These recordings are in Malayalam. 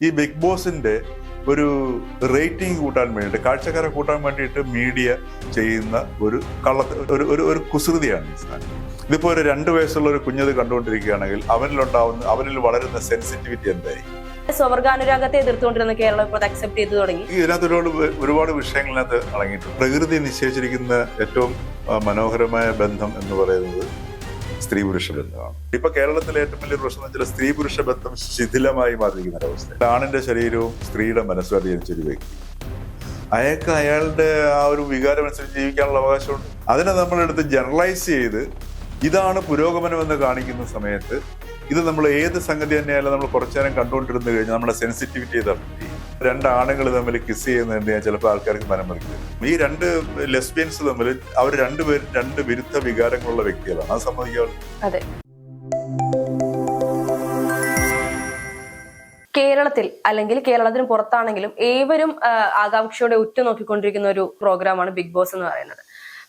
ഈ ബിഗ് ബോസിന്റെ ഒരു റേറ്റിംഗ് കൂട്ടാൻ വേണ്ടിയിട്ട് കാഴ്ചക്കാരെ കൂട്ടാൻ വേണ്ടിയിട്ട് മീഡിയ ചെയ്യുന്ന ഒരു കള്ള ഒരു ഒരു ഒരു കുസൃതിയാണ് ഈ സാധനം. ഇതിപ്പോ ഒരു രണ്ട് വയസ്സുള്ള ഒരു കുഞ്ഞത് കണ്ടുകൊണ്ടിരിക്കുകയാണെങ്കിൽ അവനിലുണ്ടാവുന്ന അവനിൽ വളരുന്ന സെൻസിറ്റിവിറ്റി എന്തായിരിക്കും സ്വർഗാനുരാഗത്തെ എതിർത്തുകൊണ്ടിരുന്ന കേരളം ഇപ്പോൾ അക്സെപ്റ്റ് ചെയ്തു തുടങ്ങി. ഇതിനകത്ത് ഒരുപാട് ഒരുപാട് വിഷയങ്ങളിനകത്ത് അടങ്ങിയിട്ടുണ്ട് പ്രകൃതി നിശ്ചയിച്ചിരിക്കുന്ന ഏറ്റവും മനോഹരമായ ബന്ധം എന്ന് പറയുന്നത് സ്ത്രീ പുരുഷ ബന്ധമാണ്. ഇപ്പൊ കേരളത്തിലെ ഏറ്റവും വലിയ പ്രശ്നം വെച്ചാൽ സ്ത്രീ പുരുഷ ബന്ധം ശിഥിലമായി മാറിയിരിക്കുന്ന ഒരവസ്ഥ ആണിന്റെ ശരീരവും സ്ത്രീയുടെ മനസ്സുമായിട്ട് ഒരു വ്യക്തി. അയാൾക്ക് അയാളുടെ ആ ഒരു വികാരം അനുസരിച്ച് ജീവിക്കാനുള്ള അവകാശമുണ്ട്. അതിനെ നമ്മളെടുത്ത് ജനറലൈസ് ചെയ്ത് ഇതാണ് പുരോഗമനമെന്ന് കാണിക്കുന്ന സമയത്ത് ഇത് നമ്മൾ ഏത് സംഗതി തന്നെയായാലും നമ്മൾ കുറച്ചു നേരം കണ്ടുകൊണ്ടിരുന്നു കഴിഞ്ഞാൽ നമ്മുടെ സെൻസിറ്റിവിറ്റി ഇത് affect ചെയ്യും രണ്ട് ആണുങ്ങൾ തമ്മിൽ കിസ് ചെയ്യുന്നുണ്ട് ഞാൻ ചിലപ്പോൾ ആൾക്കാർക്ക് മനം മറിക്കും ഈ രണ്ട് ലെസ്ബിയൻസ് തമ്മിൽ അവർ രണ്ടുപേരും രണ്ട് വിരുദ്ധ വികാരങ്ങളുള്ള വ്യക്തികളാണ്. അത് സമ്മതിക്കാവുന്ന അതെ. കേരളത്തിൽ അല്ലെങ്കിൽ കേരളത്തിന് പുറത്താണെങ്കിലും ഏവരും ആകാംക്ഷയോടെ ഉറ്റുനോക്കിക്കൊണ്ടിരിക്കുന്ന ഒരു പ്രോഗ്രാമാണ് ബിഗ് ബോസ് എന്ന് പറയുന്നത്.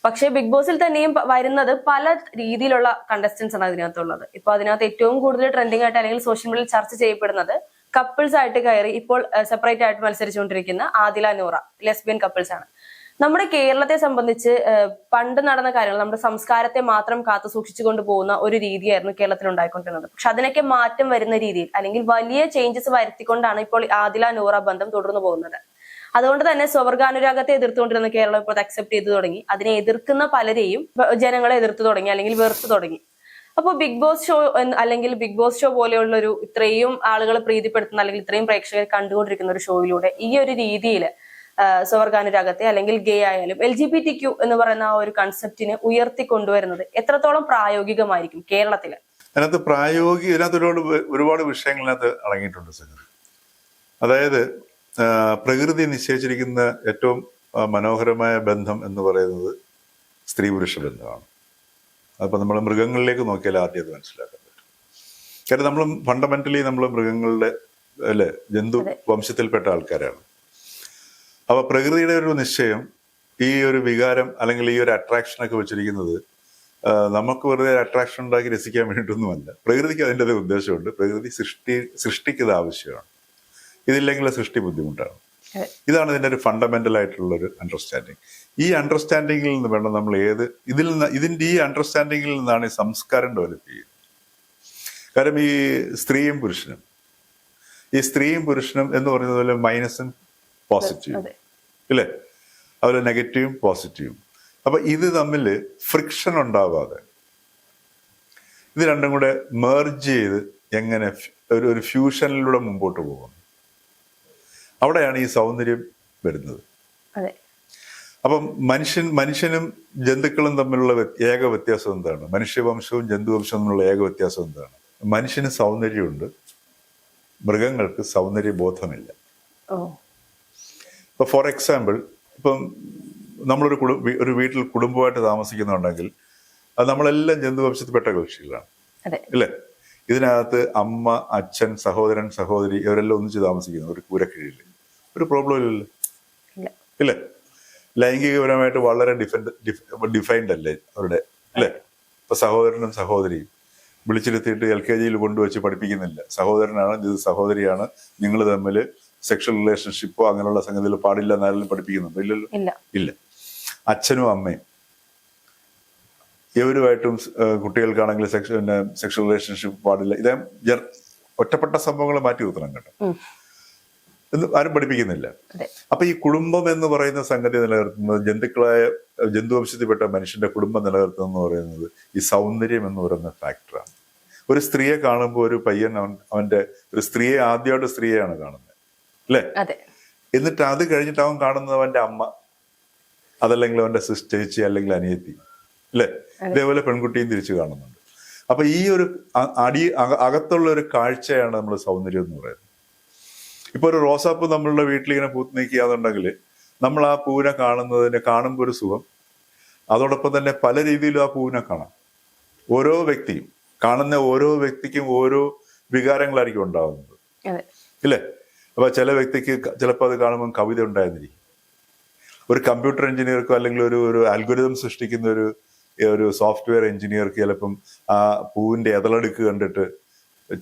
പക്ഷേ ബിഗ് ബോസിൽ തന്നെയും വരുന്നത് പല രീതിയിലുള്ള കണ്ടസ്റ്റൻസ് ആണ് അതിനകത്തുള്ളത്. ഇപ്പൊ അതിനകത്ത് ഏറ്റവും കൂടുതൽ ട്രെൻഡിങ് ആയിട്ട് അല്ലെങ്കിൽ സോഷ്യൽ മീഡിയയിൽ ചർച്ച ചെയ്യപ്പെടുന്നത് കപ്പിൾസ് ആയിട്ട് കയറി ഇപ്പോൾ സെപ്പറേറ്റ് ആയിട്ട് മത്സരിച്ചുകൊണ്ടിരിക്കുന്ന ആദില നൂറ ലെസ്ബിയൻ കപ്പിൾസ് ആണ്. നമ്മുടെ കേരളത്തെ സംബന്ധിച്ച് പണ്ട് നടന്ന കാര്യങ്ങൾ നമ്മുടെ സംസ്കാരത്തെ മാത്രം കാത്തു സൂക്ഷിച്ചുകൊണ്ട് പോകുന്ന ഒരു രീതിയായിരുന്നു കേരളത്തിൽ ഉണ്ടായിക്കൊണ്ടിരുന്നത്. പക്ഷെ അതിനൊക്കെ മാറ്റം വരുന്ന രീതിയിൽ അല്ലെങ്കിൽ വലിയ ചേഞ്ചസ് വരുത്തിക്കൊണ്ടാണ് ഇപ്പോൾ ആദില നൂറ ബന്ധം തുടർന്നു പോകുന്നത്. അതുകൊണ്ട് തന്നെ സ്വർഗാനുരാഗത്തെ എതിർത്തുകൊണ്ടിരുന്ന കേരളം ഇപ്പോൾ അക്സെപ്റ്റ് ചെയ്തു തുടങ്ങി. അതിനെ എതിർക്കുന്ന പലരെയും ജനങ്ങളെ എതിർത്തു തുടങ്ങി അല്ലെങ്കിൽ വെറുത്തു തുടങ്ങി. അപ്പോൾ ബിഗ് ബോസ് ഷോ അല്ലെങ്കിൽ ബിഗ് ബോസ് ഷോ പോലെയുള്ള ഒരു ഇത്രയും ആളുകളെ പ്രീതിപ്പെടുത്തുന്ന അല്ലെങ്കിൽ ഇത്രയും പ്രേക്ഷകർ കണ്ടുകൊണ്ടിരിക്കുന്ന ഒരു ഷോയിലൂടെ ഈ ഒരു രീതിയിൽ സ്വർഗാനുരാഗത്തെ അല്ലെങ്കിൽ ഗേ ആയാലും L G B T Q എന്ന് പറയുന്ന ആ ഒരു കൺസെപ്റ്റിനെ ഉയർത്തിക്കൊണ്ടുവരുന്നത് എത്രത്തോളം പ്രായോഗികമായിരിക്കും കേരളത്തിൽ അതിനകത്ത് പ്രായോഗിക ഇതിനകത്ത് ഒരുപാട് ഒരുപാട് വിഷയങ്ങളിനകത്ത് അടങ്ങിയിട്ടുണ്ട് സംഗതി അതായത് പ്രകൃതി നിശ്ചയിച്ചിരിക്കുന്ന ഏറ്റവും മനോഹരമായ ബന്ധം എന്ന് പറയുന്നത് സ്ത്രീ പുരുഷ ബന്ധമാണ്. അപ്പോൾ നമ്മൾ മൃഗങ്ങളിലേക്ക് നോക്കിയാൽ ആദ്യം അത് മനസ്സിലാക്കാൻ പറ്റും. കാരണം നമ്മൾ ഫണ്ടമെന്റലി നമ്മൾ മൃഗങ്ങളുടെ അല്ലെ ജന്തു വംശത്തിൽപ്പെട്ട ആൾക്കാരാണ്. അപ്പോൾ പ്രകൃതിയുടെ ഒരു നിശ്ചയം ഈ ഒരു വികാരം അല്ലെങ്കിൽ ഈ ഒരു അട്രാക്ഷൻ ഒക്കെ വെച്ചിരിക്കുന്നത് നമുക്ക് വെറുതെ അട്രാക്ഷൻ ഉണ്ടാക്കി രസിക്കാൻ വേണ്ടിയിട്ടൊന്നുമല്ല. പ്രകൃതിക്ക് അതിന്റെ ഒരു ഉദ്ദേശമുണ്ട്. പ്രകൃതി സൃഷ്ടി സൃഷ്ടിക്കുന്നത് ആവശ്യമാണ്. ഇതില്ലെങ്കിൽ സൃഷ്ടി ബുദ്ധിമുട്ടാണ്. ഇതാണ് ഇതിന്റെ ഒരു ഫണ്ടമെന്റൽ ആയിട്ടുള്ള ഒരു അണ്ടർസ്റ്റാൻഡിങ് ഈ അണ്ടർസ്റ്റാൻഡിങ്ങിൽ നിന്ന് വേണം നമ്മൾ ഏത് ഇതിൽ നിന്ന് ഇതിന്റെ ഈ അണ്ടർസ്റ്റാൻഡിങ്ങിൽ നിന്നാണ് ഈ സംസ്കാരം ഡെവലപ്പ് ചെയ്യുന്നത്. കാരണം ഈ സ്ത്രീയും പുരുഷനും ഈ സ്ത്രീയും പുരുഷനും എന്ന് പറയുന്നത് പോലെ മൈനസും പോസിറ്റീവും ഇല്ലേ? അതുപോലെ നെഗറ്റീവും പോസിറ്റീവും അപ്പൊ ഇത് തമ്മിൽ ഫ്രിക്ഷൻ ഉണ്ടാവാതെ ഇത് രണ്ടും കൂടെ മേർജ് ചെയ്ത് എങ്ങനെ ഒരു ഒരു ഫ്യൂഷനിലൂടെ മുമ്പോട്ട് പോകുന്നു. അവിടെയാണ് ഈ സൗന്ദര്യം വരുന്നത്. അപ്പം മനുഷ്യൻ മനുഷ്യനും ജന്തുക്കളും തമ്മിലുള്ള ഏക വ്യത്യാസം എന്താണ്? മനുഷ്യവംശവും ജന്തുവംശവും തമ്മിലുള്ള ഏക വ്യത്യാസം എന്താണ്? മനുഷ്യന് സൗന്ദര്യമുണ്ട് മൃഗങ്ങൾക്ക് സൗന്ദര്യ ബോധമില്ല ഓ. ഇപ്പൊ ഫോർ എക്സാമ്പിൾ ഇപ്പം നമ്മളൊരു കുടു ഒരു വീട്ടിൽ കുടുംബമായിട്ട് താമസിക്കുന്നുണ്ടെങ്കിൽ അത് നമ്മളെല്ലാം ജന്തുവംശത്തിൽപ്പെട്ട കക്ഷികളാണ് അതെ. ഇല്ലേ? ഇതിനകത്ത് അമ്മ അച്ഛൻ സഹോദരൻ സഹോദരി ഇവരെല്ലാം ഒന്നിച്ച് താമസിക്കുന്നു ഒരു കൂരക്കീഴിൽ ഒരു പ്രോബ്ലം ഇല്ലല്ലോ. ഇല്ല. ലൈംഗികപരമായിട്ട് വളരെ ഡിഫൻഡ് ഡിഫൈൻഡ് അല്ലേ അവരുടെ അല്ലേ ഇപ്പൊ സഹോദരനും സഹോദരിയും. വിളിച്ചിരുത്തിയിട്ട് എൽ കെ ജിയിൽ കൊണ്ടുവച്ച് പഠിപ്പിക്കുന്നില്ല. സഹോദരനാണ് ഇത് സഹോദരിയാണ് നിങ്ങൾ തമ്മിൽ സെക്ഷൽ റിലേഷൻഷിപ്പോ അങ്ങനെയുള്ള സംഗതികൾ പാടില്ല എന്നാലും പഠിപ്പിക്കുന്നുണ്ടോ? ഇല്ലല്ലോ. ഇല്ല. അച്ഛനും അമ്മയും. ഇവരുമായിട്ടും കുട്ടികൾക്കാണെങ്കിൽ സെക്ഷ സെക്ഷൽ റിലേഷൻഷിപ്പ് പാടില്ല. ഇതേ ഒറ്റപ്പെട്ട സംഭവങ്ങൾ മാറ്റി നിർത്തണം കേട്ടോ. എന്ന് ആരും പഠിപ്പിക്കുന്നില്ല. അപ്പൊ ഈ കുടുംബം എന്ന് പറയുന്ന സംഗതി നിലനിർത്തുന്നത് ജന്തുക്കളായ ജന്തുവംശത്തിൽപ്പെട്ട മനുഷ്യന്റെ കുടുംബം നിലനിർത്തുന്നത് എന്ന് പറയുന്നത് ഈ സൗന്ദര്യം എന്ന് പറയുന്ന ഫാക്ടറാണ് ഒരു സ്ത്രീയെ കാണുമ്പോൾ ഒരു പയ്യൻ അവൻ അവന്റെ ഒരു സ്ത്രീയെ ആദ്യമായിട്ട് സ്ത്രീയാണ് കാണുന്നത്. അല്ലേ? അതെ. എന്നിട്ട് അത് കഴിഞ്ഞിട്ട് അവൻ കാണുന്നത് അവന്റെ അമ്മ അതല്ലെങ്കിൽ അവന്റെ ചേച്ചി അല്ലെങ്കിൽ അനിയത്തി. അല്ലേ? ഇതേപോലെ പെൺകുട്ടിയും തിരിച്ചു കാണുന്നുണ്ട്. അപ്പൊ ഈ ഒരു അടി അക- അകത്തുള്ള ഒരു കാഴ്ചയാണ് നമ്മൾ സൗന്ദര്യം എന്ന് പറയുന്നത്. ഇപ്പൊ ഒരു റോസാപ്പൂ നമ്മളുടെ വീട്ടിൽ ഇങ്ങനെ പൂത്ത് നിൽക്കുകയാണെന്നുണ്ടെങ്കിൽ നമ്മൾ ആ പൂവിനെ കാണുന്നതിന് കാണുമ്പോൾ ഒരു സുഖം. അതോടൊപ്പം തന്നെ പല രീതിയിലും ആ പൂവിനെ കാണാം. ഓരോ വ്യക്തിയും കാണുന്ന ഓരോ വ്യക്തിക്കും ഓരോ വികാരങ്ങളായിരിക്കും ഉണ്ടാകുന്നത്. ഇല്ലേ? അപ്പൊ ചില വ്യക്തിക്ക് ചിലപ്പോൾ അത് കാണുമ്പോൾ കവിത ഉണ്ടായിരുന്നിരിക്കും. ഒരു കമ്പ്യൂട്ടർ എഞ്ചിനീയർക്കോ അല്ലെങ്കിൽ ഒരു ഒരു അൽഗോരിതം സൃഷ്ടിക്കുന്ന ഒരു ഒരു സോഫ്റ്റ്വെയർ എഞ്ചിനീയർക്ക് ചിലപ്പം ആ പൂവിന്റെ എതളടുക്ക് കണ്ടിട്ട്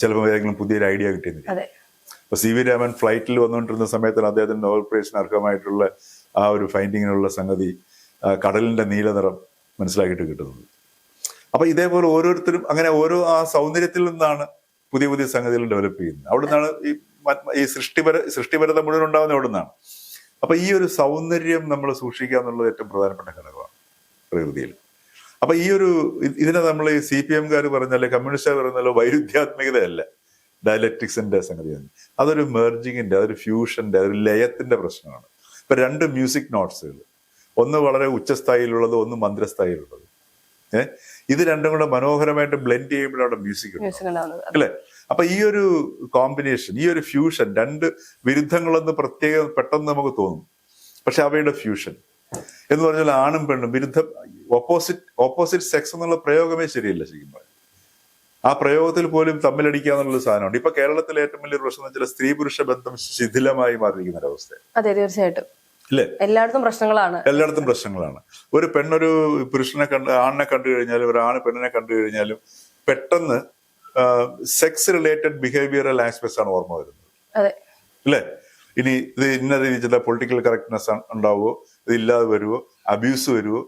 ചിലപ്പോൾ ഏതെങ്കിലും പുതിയൊരു ഐഡിയ കിട്ടിയെന്നിരിക്കും. അതെ ഇപ്പൊ സി വി രാമൻ ഫ്ലൈറ്റിൽ വന്നുകൊണ്ടിരുന്ന സമയത്താണ് അദ്ദേഹത്തിന് നോവൽ പ്രൈസിന് അർഹമായിട്ടുള്ള ആ ഒരു ഫൈൻഡിങ്ങിനുള്ള സംഗതി കടലിന്റെ നീലനിറം മനസ്സിലാക്കിയിട്ട് കിട്ടുന്നത്. അപ്പൊ ഇതേപോലെ ഓരോരുത്തരും അങ്ങനെ ഓരോ ആ സൗന്ദര്യത്തിൽ നിന്നാണ് പുതിയ പുതിയ സംഗതികൾ ഡെവലപ്പ് ചെയ്യുന്നത്. അവിടെ നിന്നാണ് ഈ ഈ സൃഷ്ടിപര സൃഷ്ടിപരത മുഴുവൻ ഉണ്ടാകുന്ന അവിടെ നിന്നാണ് അപ്പൊ ഈ ഒരു സൗന്ദര്യം നമ്മൾ സൂക്ഷിക്കുക എന്നുള്ളത് ഏറ്റവും പ്രധാനപ്പെട്ട ഘടകമാണ് പ്രകൃതിയിൽ. അപ്പൊ ഈ ഒരു ഇതിനെ നമ്മൾ ഈ സി പി എംകാർ പറഞ്ഞാലോ കമ്മ്യൂണിസ്റ്റുകാർ പറഞ്ഞാലോ വൈരുദ്ധ്യാത്മികതയല്ല. ഡയലക്ടിക്സിന്റെ സംഗതിയാണ് അതൊരു മെർജിങ്ങിന്റെ അതൊരു ഫ്യൂഷന്റെ അതൊരു ലയത്തിന്റെ പ്രശ്നമാണ്. ഇപ്പൊ രണ്ട് മ്യൂസിക് നോട്ട്സുകൾ ഒന്ന് വളരെ ഉച്ചസ്ഥായിലുള്ളത് ഒന്ന് മന്ത്രസ്ഥായിലുള്ളത്. ഏഹ് ഇത് രണ്ടും കൂടെ മനോഹരമായിട്ട് ബ്ലെൻഡ് ചെയ്യുമ്പോഴാണ് മ്യൂസിക് അല്ലെ? അപ്പൊ ഈ ഒരു കോമ്പിനേഷൻ ഈ ഒരു ഫ്യൂഷൻ രണ്ട് വിരുദ്ധങ്ങളെന്ന് പ്രത്യേകം പെട്ടെന്ന് നമുക്ക് തോന്നും. പക്ഷെ അവയുടെ ഫ്യൂഷൻ എന്ന് പറഞ്ഞാൽ ആണും പെണ്ണും വിരുദ്ധ ഓപ്പോസിറ്റ് ഓപ്പോസിറ്റ് സെക്സ് എന്നുള്ള പ്രയോഗമേ ശരിയല്ല ശരിക്കും. ആ പ്രയോഗത്തിൽ പോലും തമ്മിലടിക്കുക എന്നുള്ള സാധനമുണ്ട്. ഇപ്പൊ കേരളത്തിലെ ഏറ്റവും വലിയ പ്രശ്നം എന്ന് വെച്ചാൽ സ്ത്രീ പുരുഷ ബന്ധം ശിഥിലമായി മാറിയിരിക്കുന്ന ഒരവസ്ഥ അതെ തീർച്ചയായിട്ടും. ഇല്ലേ? എല്ലായിടത്തും പ്രശ്നങ്ങളാണ്. എല്ലായിടത്തും പ്രശ്നങ്ങളാണ്. ഒരു പെണ്ണൊരു പുരുഷനെ കണ്ട് ആണിനെ കണ്ടു കഴിഞ്ഞാലും ഒരു ആണ് പെണ്ണിനെ കണ്ടു കഴിഞ്ഞാലും പെട്ടെന്ന് സെക്സ് റിലേറ്റഡ് ബിഹേവിയറൽ ആസ്പെക്ട്സ് ആണ് ഓർമ്മ വരുന്നത്. അതെ. അല്ലേ ഇനി ഇത് ഇന്ന രീതിയിൽ പൊളിറ്റിക്കൽ കറക്റ്റ്നെസ് ഉണ്ടാവുമോ ഇത് ഇല്ലാതെ വരുമോ അബ്യൂസ് വരുമോ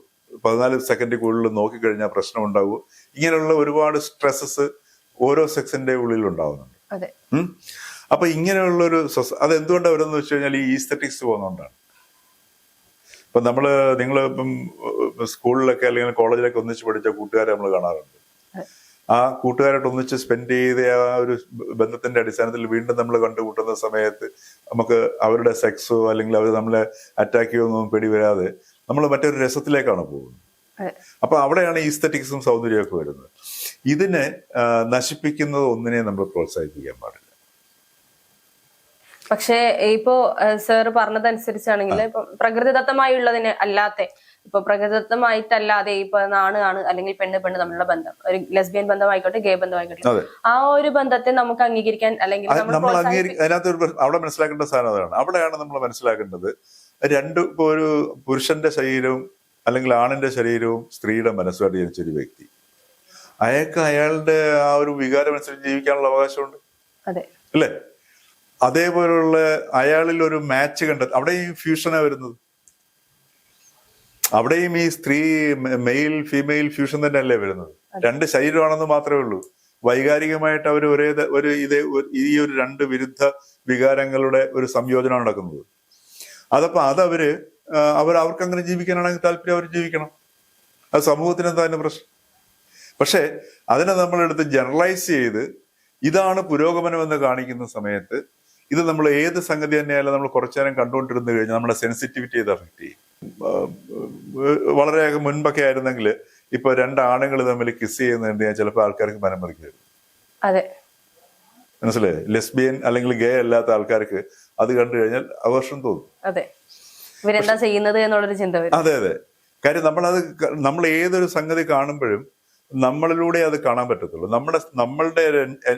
പതിനാല് സെക്കൻഡ് കൂടുതൽ നോക്കിക്കഴിഞ്ഞാൽ പ്രശ്നം ഉണ്ടാവുമോ ഇങ്ങനെയുള്ള ഒരുപാട് സ്ട്രെസ്സസ് ഓരോ സെക്സിന്റെ ഉള്ളിൽ ഉണ്ടാവുന്നുണ്ട്. അപ്പൊ ഇങ്ങനെയുള്ള ഒരു അത് എന്തുകൊണ്ടാണ് വരുന്നത് വെച്ച് കഴിഞ്ഞാൽ ഈ ഈസ്തറ്റിക്സ് പോകുന്നതുകൊണ്ടാണ് ഇപ്പൊ നമ്മൾ നിങ്ങൾ ഇപ്പം സ്കൂളിലൊക്കെ അല്ലെങ്കിൽ കോളേജിലൊക്കെ ഒന്നിച്ച് പഠിച്ച കൂട്ടുകാരെ നമ്മൾ കാണാറുണ്ട്. ആ കൂട്ടുകാരായിട്ട് ഒന്നിച്ച് സ്പെൻഡ് ചെയ്ത ആ ഒരു ബന്ധത്തിന്റെ അടിസ്ഥാനത്തിൽ വീണ്ടും നമ്മൾ കണ്ടുകൂട്ടുന്ന സമയത്ത് നമുക്ക് അവരുടെ സെക്സോ അല്ലെങ്കിൽ അവർ നമ്മളെ അറ്റാക്ക് ചെയ്യുമെന്നൊന്നും പേടി വരാതെ നമ്മൾ മറ്റൊരു രസത്തിലേക്കാണ് പോകുന്നത്. അപ്പൊ അവിടെയാണ് ഈസ്തറ്റിക്സും സൗന്ദര്യമൊക്കെ വരുന്നത്. ഇതിനെ നശിപ്പിക്കുന്നത് ഒന്നിനെ നമ്മൾ പ്രോത്സാഹിപ്പിക്കാൻ പാടില്ല. പക്ഷേ ഇപ്പോ സാർ പറഞ്ഞതനുസരിച്ചാണെങ്കിൽ ഇപ്പൊ പ്രകൃതിദത്തമായുള്ളതിന് അല്ലാത്ത ഇപ്പൊ പ്രകൃതിദത്തമായിട്ടല്ലാതെ ഇപ്പൊ നാണ് ആണ് അല്ലെങ്കിൽ പെണ്ണ് പെണ്ണ് തമ്മിലുള്ള ബന്ധം ഒരു ലെസ്ബിയൻ ബന്ധമായിക്കോട്ടെ ഗേ ബന്ധമായിക്കോട്ടെ ആ ഒരു ബന്ധത്തെ നമുക്ക് അംഗീകരിക്കാൻ അല്ലെങ്കിൽ നമ്മൾ അതിനകത്ത് അവിടെ മനസ്സിലാക്കേണ്ട സാധനം അതാണ്. അവിടെയാണ് നമ്മൾ മനസ്സിലാക്കേണ്ടത് രണ്ട് ഇപ്പൊ ഒരു പുരുഷന്റെ ശരീരവും അല്ലെങ്കിൽ ആണിന്റെ ശരീരവും സ്ത്രീയുടെ മനസ്സുമായിട്ട് ജനിച്ച ഒരു വ്യക്തി. അയാൾക്ക് അയാളുടെ ആ ഒരു വികാരം അനുസരിച്ച് ജീവിക്കാനുള്ള അവകാശമുണ്ട്. അല്ലേ? അതേപോലുള്ള അയാളിൽ ഒരു മാച്ച് കണ്ട അവിടെ ഈ ഫ്യൂഷനാണ് വരുന്നത്. അവിടെയും ഈ സ്ത്രീ മെയിൽ ഫീമെയിൽ ഫ്യൂഷൻ തന്നെ അല്ലേ വരുന്നത് രണ്ട് ശരീരമാണെന്ന് മാത്രമേ ഉള്ളൂ. വൈകാരികമായിട്ട് അവർ ഒരേ ഒരു ഇതേ ഈ ഒരു രണ്ട് വിരുദ്ധ വികാരങ്ങളുടെ ഒരു സംയോജനം നടക്കുന്നത്. അതപ്പോ അതവര് അവർ അവർക്ക് അങ്ങനെ ജീവിക്കാനാണെങ്കിൽ താല്പര്യം അവർ ജീവിക്കണം. അത് സമൂഹത്തിന് എന്താ അതിന്റെ പ്രശ്നം? പക്ഷെ അതിനെ നമ്മളെടുത്ത് ജനറലൈസ് ചെയ്ത് ഇതാണ് പുരോഗമനം എന്ന് കാണിക്കുന്ന സമയത്ത് ഇത് നമ്മൾ ഏത് സംഗതി തന്നെയായാലും നമ്മൾ കുറച്ചു നേരം കണ്ടുകൊണ്ടിരുന്നു കഴിഞ്ഞാൽ നമ്മുടെ സെൻസിറ്റിവിറ്റി ഇത് അഫക്ട് ചെയ്യും. വളരെയൊക്കെ വളരെ മുൻപൊക്കെ ആയിരുന്നെങ്കിൽ ഇപ്പൊ രണ്ട് ആണുങ്ങൾ തമ്മിൽ കിസ് ചെയ്യുന്നുണ്ട് ഞാൻ ചിലപ്പോൾ ആൾക്കാർക്ക് മനം മറിക്കരുത് അതെ. മനസ്സിലായി? ലെസ്ബിയൻ അല്ലെങ്കിൽ ഗേ അല്ലാത്ത ആൾക്കാർക്ക് അത് കണ്ടു കഴിഞ്ഞാൽ അവർഷം തോന്നും. അതെ. ഇവരെന്താ ചെയ്യുന്നത് എന്നുള്ളൊരു ചിന്ത അതെ അതെ. കാര്യം നമ്മളത് നമ്മൾ ഏതൊരു സംഗതി കാണുമ്പോഴും നമ്മളിലൂടെ അത് കാണാൻ പറ്റത്തുള്ളൂ. നമ്മുടെ നമ്മളുടെ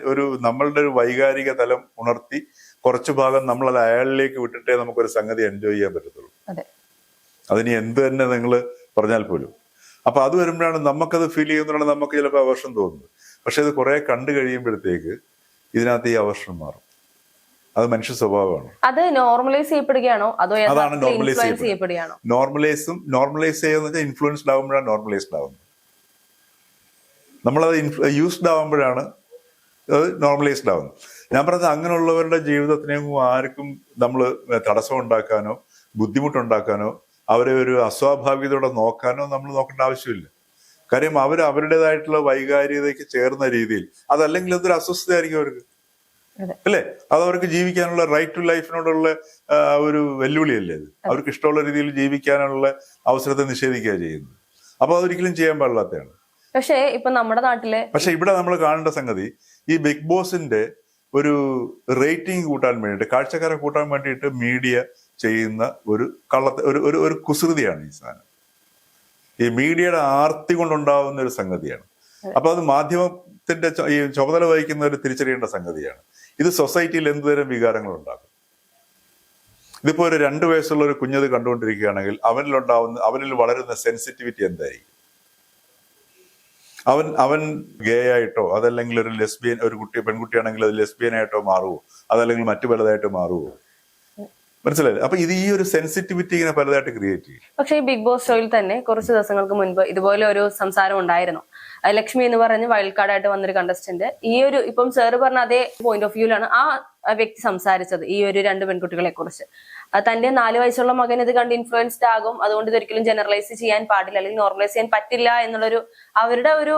ഒരു- നമ്മളുടെ ഒരു വൈകാരിക തലം ഉണർത്തി കുറച്ചു ഭാഗം നമ്മൾ അത് അയാളിലേക്ക് വിട്ടിട്ടേ നമുക്കൊരു സംഗതി എൻജോയ് ചെയ്യാൻ പറ്റത്തുള്ളൂ. അതെ. അതിന് എന്ത് തന്നെ നിങ്ങൾ പറഞ്ഞാൽ പോലും. അപ്പൊ അത് വരുമ്പോഴാണ് നമുക്കത് ഫീൽ ചെയ്യുന്നതാണ് നമുക്ക് ചിലപ്പോൾ അവർഷം തോന്നുന്നത്. പക്ഷെ ഇത് കുറെ കണ്ടു കഴിയുമ്പോഴത്തേക്ക് ഇതിനകത്ത് ഈ അവർഷം മാറും. അത് മനുഷ്യ സ്വഭാവമാണ്? അത് നോർമലൈസ് ചെയ്യപ്പെടുകയാണോ? അതോ അതാണ് നോർമലൈസ് ചെയ്യപ്പെടുകയാണോ? നോർമലൈസും നോർമലൈസ് ചെയ്യുന്ന ഇൻഫ്ലുവൻസ്ഡ് ആവുമ്പോഴാണ് നോർമലൈസ്ഡ് ആവുന്നത്. നമ്മളത് യൂസ്ഡ് ആവുമ്പോഴാണ് അത് നോർമലൈസ്ഡ് ആവുന്നത്. ഞാൻ പറഞ്ഞത് അങ്ങനെയുള്ളവരുടെ ജീവിതത്തിനെയും ആർക്കും നമ്മൾ തടസ്സം ഉണ്ടാക്കാനോ ബുദ്ധിമുട്ടുണ്ടാക്കാനോ അവരെ ഒരു അസ്വാഭാവികതയോടെ നോക്കാനോ നമ്മൾ നോക്കേണ്ട ആവശ്യമില്ല. കാര്യം അവർ അവരുടേതായിട്ടുള്ള വൈകാരികതയ്ക്ക് ചേർന്ന രീതിയിൽ അതല്ലെങ്കിൽ എന്തൊരു അസ്വസ്ഥതയായിരിക്കും അവർക്ക്. അല്ലേ? അത് അവർക്ക് ജീവിക്കാനുള്ള റൈറ്റ് ടു ലൈഫിനോടുള്ള ഒരു വെല്ലുവിളിയല്ലേ അത്. അവർക്ക് ഇഷ്ടമുള്ള രീതിയിൽ ജീവിക്കാനുള്ള അവസരത്തെ നിഷേധിക്കുക ചെയ്യുന്നത്. അപ്പൊ അതൊരിക്കലും ചെയ്യാൻ പാടില്ലാത്തതാണ്. പക്ഷേ ഇപ്പൊ നമ്മുടെ നാട്ടിൽ പക്ഷെ ഇവിടെ നമ്മൾ കാണേണ്ട സംഗതി ഈ ബിഗ് ബോസിന്റെ ഒരു റേറ്റിംഗ് കൂട്ടാൻ വേണ്ടിയിട്ട് കാഴ്ചക്കാരെ കൂട്ടാൻ വേണ്ടിയിട്ട് മീഡിയ ചെയ്യുന്ന ഒരു കള്ളത്തെ ഒരു ഒരു ഒരു കുസൃതിയാണ് ഈ സാധനം. ഈ മീഡിയയുടെ ആർത്തി കൊണ്ടുണ്ടാവുന്ന ഒരു സംഗതിയാണ്. അപ്പൊ അത് മാധ്യമത്തിന്റെ ഈ ചുമതല വഹിക്കുന്നവർ തിരിച്ചറിയേണ്ട സംഗതിയാണ്. ഇത് സൊസൈറ്റിയിൽ എന്തുതരം വികാരങ്ങൾ ഉണ്ടാക്കും ഇതിപ്പോ ഒരു രണ്ട് വയസ്സുള്ള ഒരു കുഞ്ഞത് കണ്ടുകൊണ്ടിരിക്കുകയാണെങ്കിൽ അവനിലുണ്ടാവുന്ന അവനിൽ വളരുന്ന സെൻസിറ്റിവിറ്റി എന്തായിരിക്കും? അവൻ അവൻ ഗേ ആയിട്ടോ അതല്ലെങ്കിൽ ഒരു ലെസ്ബിയൻ ഒരു കുട്ടി പെൺകുട്ടിയാണെങ്കിൽ അത് ലെസ്ബിയൻ ആയിട്ടോ മാറുമോ അതല്ലെങ്കിൽ മറ്റു പലതായിട്ട് മാറുമോ മനസ്സിലായില്ലേ? അപ്പൊ ഇത് ഈ ഒരു സെൻസിറ്റിവിറ്റി ഇങ്ങനെ പലതായിട്ട് ക്രിയേറ്റ് ചെയ്യും. പക്ഷെ ഈ ബിഗ് ബോസ് ഷോയിൽ തന്നെ കുറച്ച് ദിവസങ്ങൾക്ക് മുൻപ് ഇതുപോലെ ഒരു സംസാരം ഉണ്ടായിരുന്നു. ലക്ഷ്മി എന്ന് പറഞ്ഞ് വൈൽഡ് കാർഡായിട്ട് വന്നൊരു കണ്ടസ്റ്റന്റ് ഈ ഒരു ഇപ്പം സാറ് പറഞ്ഞ അതേ പോയിന്റ് ഓഫ് വ്യൂലാണ് ആ വ്യക്തി സംസാരിച്ചത് ഈ ഒരു രണ്ട് പെൺകുട്ടികളെ കുറിച്ച്. തന്റെ നാല് വയസ്സുള്ള മകൻ ഇത് കണ്ട് ഇൻഫ്ലുവൻസ്ഡ് ആകും. അതുകൊണ്ട് ഇതൊരിക്കലും ജനറലൈസ് ചെയ്യാൻ പാടില്ല അല്ലെങ്കിൽ നോർമലൈസ് ചെയ്യാൻ പറ്റില്ല എന്നുള്ളൊരു അവരുടെ ഒരു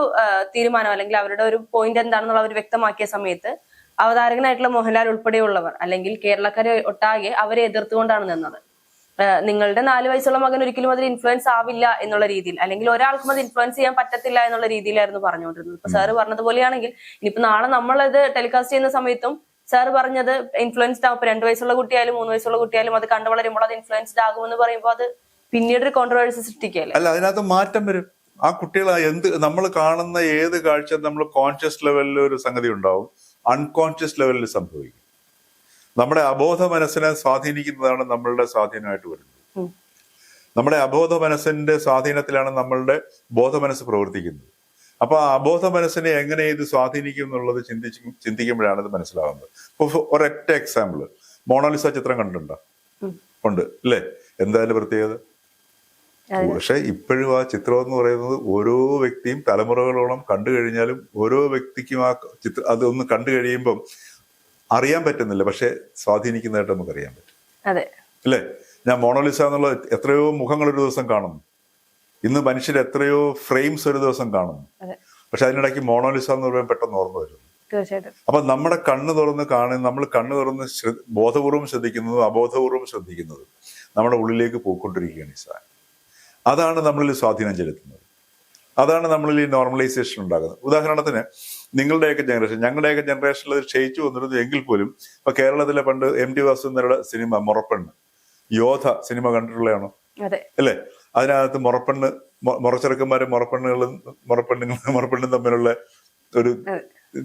തീരുമാനം അല്ലെങ്കിൽ അവരുടെ ഒരു പോയിന്റ് എന്താണെന്നുള്ള അവർ വ്യക്തമാക്കിയ സമയത്ത് അവതാരകനായിട്ടുള്ള മോഹൻലാൽ ഉൾപ്പെടെയുള്ളവർ അല്ലെങ്കിൽ കേരളക്കാരെ ഒട്ടാകെ അവരെ എതിർത്തുകൊണ്ടാണ് നിന്നത്. നിങ്ങളുടെ നാല് വയസ്സുള്ള മകൻ ഒരിക്കലും അതിൽ ഇൻഫ്ലുവൻസ് ആവില്ല എന്നുള്ള രീതിയിൽ അല്ലെങ്കിൽ ഒരാൾക്കും അത് ഇൻഫ്ലുവൻസ് ചെയ്യാൻ പറ്റത്തില്ല എന്നുള്ള രീതിയിലായിരുന്നു പറഞ്ഞുകൊണ്ടിരുന്നത്. ഇപ്പൊ സാറ് പറഞ്ഞതുപോലെയാണെങ്കിൽ ഇനിയിപ്പോ നാളെ നമ്മളത് ടെലികാസ്റ്റ് ചെയ്യുന്ന സമയത്തും സാറ് പറഞ്ഞത് ഇൻഫ്ലുവൻസ്ഡ് ആകും രണ്ട് വയസ്സുള്ള കുട്ടിയായാലും മൂന്ന് വയസ്സുള്ള കുട്ടിയായാലും അത് കണ്ടു വളരുമ്പോൾ അത് ഇൻഫ്ലുവൻസ്ഡ് ആകുമെന്ന് പറയുമ്പോൾ അത് പിന്നീട് ഒരു കോൺട്രവേഴ്സി സൃഷ്ടിക്കുകയല്ലേ? അല്ല അതിനകത്ത് മാറ്റം വരും. ആ കുട്ടികൾ എന്ത് നമ്മൾ കാണുന്ന ഏത് കാഴ്ച നമ്മൾ കോൺഷ്യസ് ലെവലിൽ ഒരു സംഗതി ഉണ്ടാവും. അൺകോൺഷ്യസ് ലെവലിൽ സംഭവിക്കും. നമ്മുടെ അബോധ മനസ്സിനെ സ്വാധീനിക്കുന്നതാണ് നമ്മളുടെ സ്വാധീനമായിട്ട് വരുന്നത്. നമ്മുടെ അബോധ മനസ്സിന്റെ സ്വാധീനത്തിലാണ് നമ്മളുടെ ബോധ മനസ്സ് പ്രവർത്തിക്കുന്നത്. അപ്പൊ ആ അബോധ മനസ്സിനെ എങ്ങനെ ഇത് സ്വാധീനിക്കും എന്നുള്ളത് ചിന്തിച്ച് ചിന്തിക്കുമ്പോഴാണ് ഇത് മനസ്സിലാവുന്നത്. ഇപ്പൊ ഒരൊറ്റ എക്സാമ്പിൾ മോണോലിസ ചിത്രം കണ്ടിട്ടുണ്ടോ. ഉണ്ട് അല്ലേ എന്തായാലും പ്രത്യേകത. പക്ഷെ ഇപ്പോഴും ആ ചിത്രം എന്ന് പറയുന്നത് ഓരോ വ്യക്തിയും തലമുറകളോളം കണ്ടു കഴിഞ്ഞാലും ഓരോ വ്യക്തിക്കും ആ ചിത്രം അതൊന്ന് കണ്ടു കഴിയുമ്പം അറിയാൻ പറ്റുന്നില്ല. പക്ഷെ സ്വാധീനിക്കുന്നതായിട്ട് നമുക്ക് അറിയാൻ പറ്റും. അതെ. അല്ലേ? ഞാൻ മോണോലിസ എന്നുള്ള എത്രയോ മുഖങ്ങൾ ഒരു ദിവസം കാണുന്നു. ഇന്ന് മനുഷ്യർ എത്രയോ ഫ്രെയിംസ് ഒരു ദിവസം കാണുന്നു. പക്ഷെ അതിനിടയ്ക്ക് മോണോലിസ എന്ന് പറയുമ്പോൾ പെട്ടെന്ന് ഓർമ്മ വരുന്നു തീർച്ചയായിട്ടും. അപ്പൊ നമ്മുടെ കണ്ണ് തുറന്ന് കാണുന്ന നമ്മൾ കണ്ണ് തുറന്ന് ബോധപൂർവം ശ്രദ്ധിക്കുന്നതും അബോധപൂർവം ശ്രദ്ധിക്കുന്നതും നമ്മുടെ ഉള്ളിലേക്ക് പോയിക്കൊണ്ടിരിക്കുകയാണ് ഈ സാധനം. അതാണ് നമ്മളിൽ സ്വാധീനം ചെലുത്തുന്നത്. അതാണ് നമ്മളിൽ ഈ നോർമലൈസേഷൻ ഉണ്ടാകുന്നത്. ഉദാഹരണത്തിന് നിങ്ങളുടെയൊക്കെ ജനറേഷൻ ഞങ്ങളുടെയൊക്കെ ജനറേഷനിൽ അത് ക്ഷയിച്ചു വന്നിരുന്നു എങ്കിൽ പോലും ഇപ്പൊ കേരളത്തിലെ പണ്ട് എം ടി വാസുദേവരുടെ സിനിമ മുറപ്പെണ്ണ്. യോധ സിനിമ കണ്ടിട്ടുള്ളതാണോ? അല്ലേ? അതിനകത്ത് മുറപ്പെണ്ണ് മുറച്ചെറുക്കന്മാരും മുറപ്പെണ്ണുകളും മുറപ്പെണ്ണുങ്ങളും മുറപ്പെണ്ണും തമ്മിലുള്ള ഒരു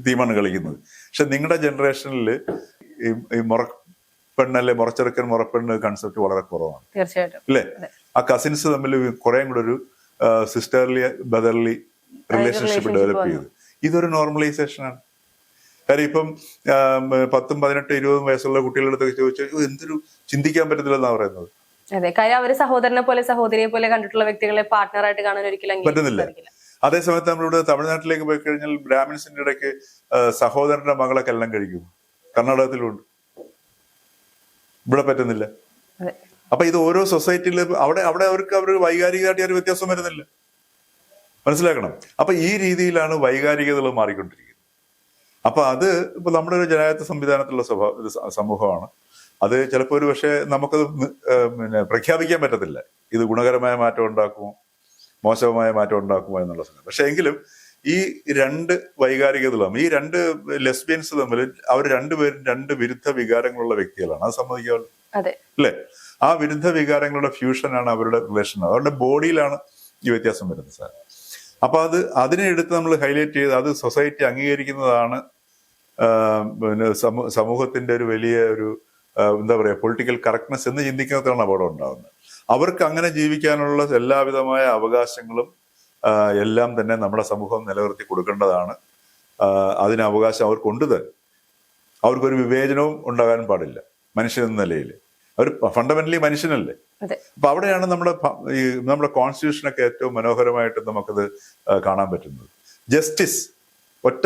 തീമാണ് കളിക്കുന്നത്. പക്ഷെ നിങ്ങളുടെ ജനറേഷനിൽ ഈ മുറപ്പെണ്ണല്ലേ മുറച്ചെറുക്കൻ മുറപ്പെണ്ണ് കൺസെപ്റ്റ് വളരെ കുറവാണ്. തീർച്ചയായിട്ടും. അല്ലേ. ആ കസിൻസ് തമ്മിൽ കുറേ കൂടെ ഒരു സിസ്റ്റർലി ബ്രദർലി റിലേഷൻഷിപ്പ് ഡെവലപ്പ് ചെയ്ത്. ഇതൊരു നോർമലൈസേഷൻ ആണ്. കാര്യം ഇപ്പം പത്തും പതിനെട്ട് ഇരുപതും വയസ്സുള്ള കുട്ടികളുടെ അടുത്തൊക്കെ ചോദിച്ചാൽ എന്തൊരു ചിന്തിക്കാൻ പറ്റത്തില്ലെന്നാ പറയുന്നത്? അതെ കാര്യം അവർ സഹോദരനെ പോലെ സഹോദരിയെ പോലെ കണ്ടിട്ടുള്ള വ്യക്തികളെ പാർട്ട്ണറായിട്ട് കാണാൻ ഒരിക്കലും പറ്റുന്നില്ല. അതേസമയത്ത് നമ്മളിവിടെ തമിഴ്നാട്ടിലേക്ക് പോയി കഴിഞ്ഞാൽ ബ്രാഹ്മിൻസിന്റെ ഇടയ്ക്ക് സഹോദരന്റെ മകളെ കല്യാണം കഴിക്കും. കർണാടകത്തിലുണ്ട്. ഇവിടെ പറ്റുന്നില്ല. അപ്പൊ ഇത് ഓരോ സൊസൈറ്റിയിൽ അവിടെ അവിടെ അവർക്ക് അവർ വൈകാരികമായിട്ട് ഒരു വ്യത്യാസം വരുന്നില്ല. മനസ്സിലാക്കണം? അപ്പൊ ഈ രീതിയിലാണ് വൈകാരികതകൾ മാറിക്കൊണ്ടിരിക്കുന്നത്. അപ്പൊ അത് ഇപ്പൊ നമ്മുടെ ഒരു ജനായത്ത സംവിധാനത്തിലുള്ള സ്വഭാവ സമൂഹമാണ്. അത് ചിലപ്പോൾ ഒരു പക്ഷേ നമുക്കത് പിന്നെ പ്രഖ്യാപിക്കാൻ പറ്റത്തില്ല. ഇത് ഗുണകരമായ മാറ്റം ഉണ്ടാക്കുമോ? മോശമായ മാറ്റം ഉണ്ടാക്കുമോ എന്നുള്ള സംഗതി. പക്ഷെ എങ്കിലും ഈ രണ്ട് വൈകാരികതകളും ഈ രണ്ട് ലെസ്ബിയൻസ് തമ്മിൽ അവർ രണ്ടുപേരും രണ്ട് വിരുദ്ധ വികാരങ്ങളുള്ള വ്യക്തികളാണ്. അത് അതെ അല്ലേ? ആ വിരുദ്ധ വികാരങ്ങളുടെ ഫ്യൂഷനാണ് അവരുടെ റിലേഷൻ അവരുടെ ബോഡിയിലാണ് ഈ വ്യത്യാസം വരുന്നത് സാർ അപ്പൊ അത് അതിനെ എടുത്ത് നമ്മൾ ഹൈലൈറ്റ് ചെയ്ത് അത് സൊസൈറ്റി അംഗീകരിക്കുന്നതാണ് പിന്നെ സമൂ- സമൂഹത്തിന്റെ ഒരു വലിയ ഒരു എന്താ പറയാ പൊളിറ്റിക്കൽ കറക്റ്റ്നെസ് എന്ന് ചിന്തിക്കുന്നതാണ് അപകടം ഉണ്ടാകുന്നത് അവർക്ക് അങ്ങനെ ജീവിക്കാനുള്ള എല്ലാവിധമായ അവകാശങ്ങളും എല്ലാം തന്നെ നമ്മുടെ സമൂഹം നിലനിർത്തി കൊടുക്കേണ്ടതാണ്. അതിന് അവകാശം അവർക്കുണ്ട് തന്നെ. അവർക്കൊരു വിവേചനവും ഉണ്ടാകാൻ പാടില്ല മനുഷ്യൻ എന്ന നിലയിൽ അവർ ഫണ്ടമെന്റലി മനുഷ്യനല്ലേ? അപ്പൊ അവിടെയാണ് നമ്മുടെ ഈ നമ്മുടെ കോൺസ്റ്റിറ്റ്യൂഷനൊക്കെ ഏറ്റവും മനോഹരമായിട്ട് നമുക്കത് കാണാൻ പറ്റുന്നത്. ജസ്റ്റിസ് ഒറ്റ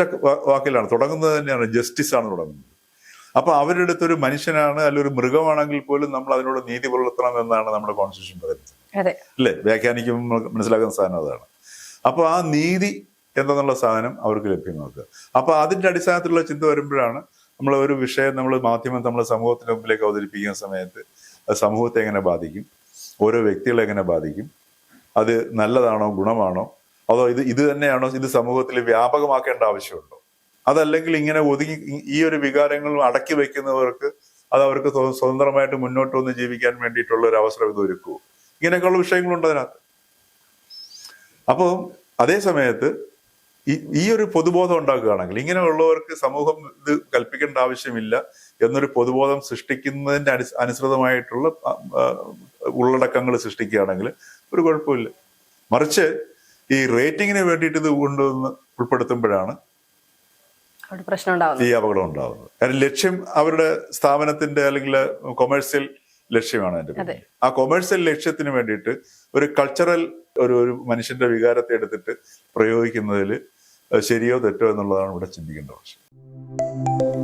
വാക്കിലാണ്. തുടങ്ങുന്നത് തന്നെയാണ് ജസ്റ്റിസ് ആണ് തുടങ്ങുന്നത്. അപ്പൊ അവരുടെ അടുത്തൊരു മനുഷ്യനാണ് അല്ലെങ്കിൽ ഒരു മൃഗമാണെങ്കിൽ പോലും നമ്മൾ അതിനോട് നീതി പുലർത്തണം എന്നാണ് നമ്മുടെ കോൺസ്റ്റിറ്റ്യൂഷൻ പറയുന്നത്. അല്ലേ? വ്യാഖ്യാനിക്കുമ്പോൾ മനസ്സിലാക്കുന്ന സാധനം അതാണ്. അപ്പൊ ആ നീതി എന്തെന്നുള്ള സാധനം അവർക്ക് ലഭ്യമാക്കുക. അപ്പൊ അതിന്റെ അടിസ്ഥാനത്തിലുള്ള ചിന്ത വരുമ്പോഴാണ് നമ്മൾ ഒരു വിഷയം നമ്മൾ മാധ്യമം നമ്മൾ സമൂഹത്തിന് മുമ്പിലേക്ക് അവതരിപ്പിക്കുന്ന സമയത്ത് അത് സമൂഹത്തെ എങ്ങനെ ബാധിക്കും? ഓരോ വ്യക്തികളെ എങ്ങനെ ബാധിക്കും? അത് നല്ലതാണോ ഗുണമാണോ? അതോ ഇത് ഇത് തന്നെയാണോ? ഇത് സമൂഹത്തിൽ വ്യാപകമാക്കേണ്ട ആവശ്യമുണ്ടോ? അതല്ലെങ്കിൽ ഇങ്ങനെ ഒതുങ്ങി ഈ ഒരു വികാരങ്ങൾ അടക്കി വെക്കുന്നവർക്ക് അത് അവർക്ക് സ്വതന്ത്രമായിട്ട് മുന്നോട്ട് വന്ന് ജീവിക്കാൻ വേണ്ടിയിട്ടുള്ള ഒരു അവസരം ഇത് ഒരുക്കുമോ ഇങ്ങനെയൊക്കെയുള്ള വിഷയങ്ങളുണ്ട് അതിനകത്ത്. അപ്പോൾ അതേ സമയത്ത് ഈ ഈ ഒരു പൊതുബോധം ഉണ്ടാക്കുകയാണെങ്കിൽ ഇങ്ങനെയുള്ളവർക്ക് സമൂഹം ഇത് കൽപ്പിക്കേണ്ട ആവശ്യമില്ല എന്നൊരു പൊതുബോധം സൃഷ്ടിക്കുന്നതിന്റെ അനു അനുസൃതമായിട്ടുള്ള ഉള്ളടക്കങ്ങൾ സൃഷ്ടിക്കുകയാണെങ്കിൽ ഒരു കുഴപ്പമില്ല. മറിച്ച് ഈ റേറ്റിങ്ങിന് വേണ്ടിയിട്ട് ഇത് കൊണ്ടുവന്ന് ഉൾപ്പെടുത്തുമ്പോഴാണ് ഈ അപകടം ഉണ്ടാകുന്നത് കാരണം ലക്ഷ്യം അവരുടെ സ്ഥാപനത്തിന്റെ അല്ലെങ്കിൽ കൊമേഴ്സ്യൽ ലക്ഷ്യമാണ് അതെ. ആ കൊമേഴ്സ്യൽ ലക്ഷ്യത്തിന് വേണ്ടിയിട്ട് ഒരു കൾച്ചറൽ ഒരു ഒരു മനുഷ്യന്റെ വികാരത്തെ എടുത്തിട്ട് പ്രയോഗിക്കുന്നതിൽ ശരിയോ തെറ്റോ എന്നുള്ളതാണ് ഇവിടെ ചിന്തിക്കേണ്ട പ്രശ്നം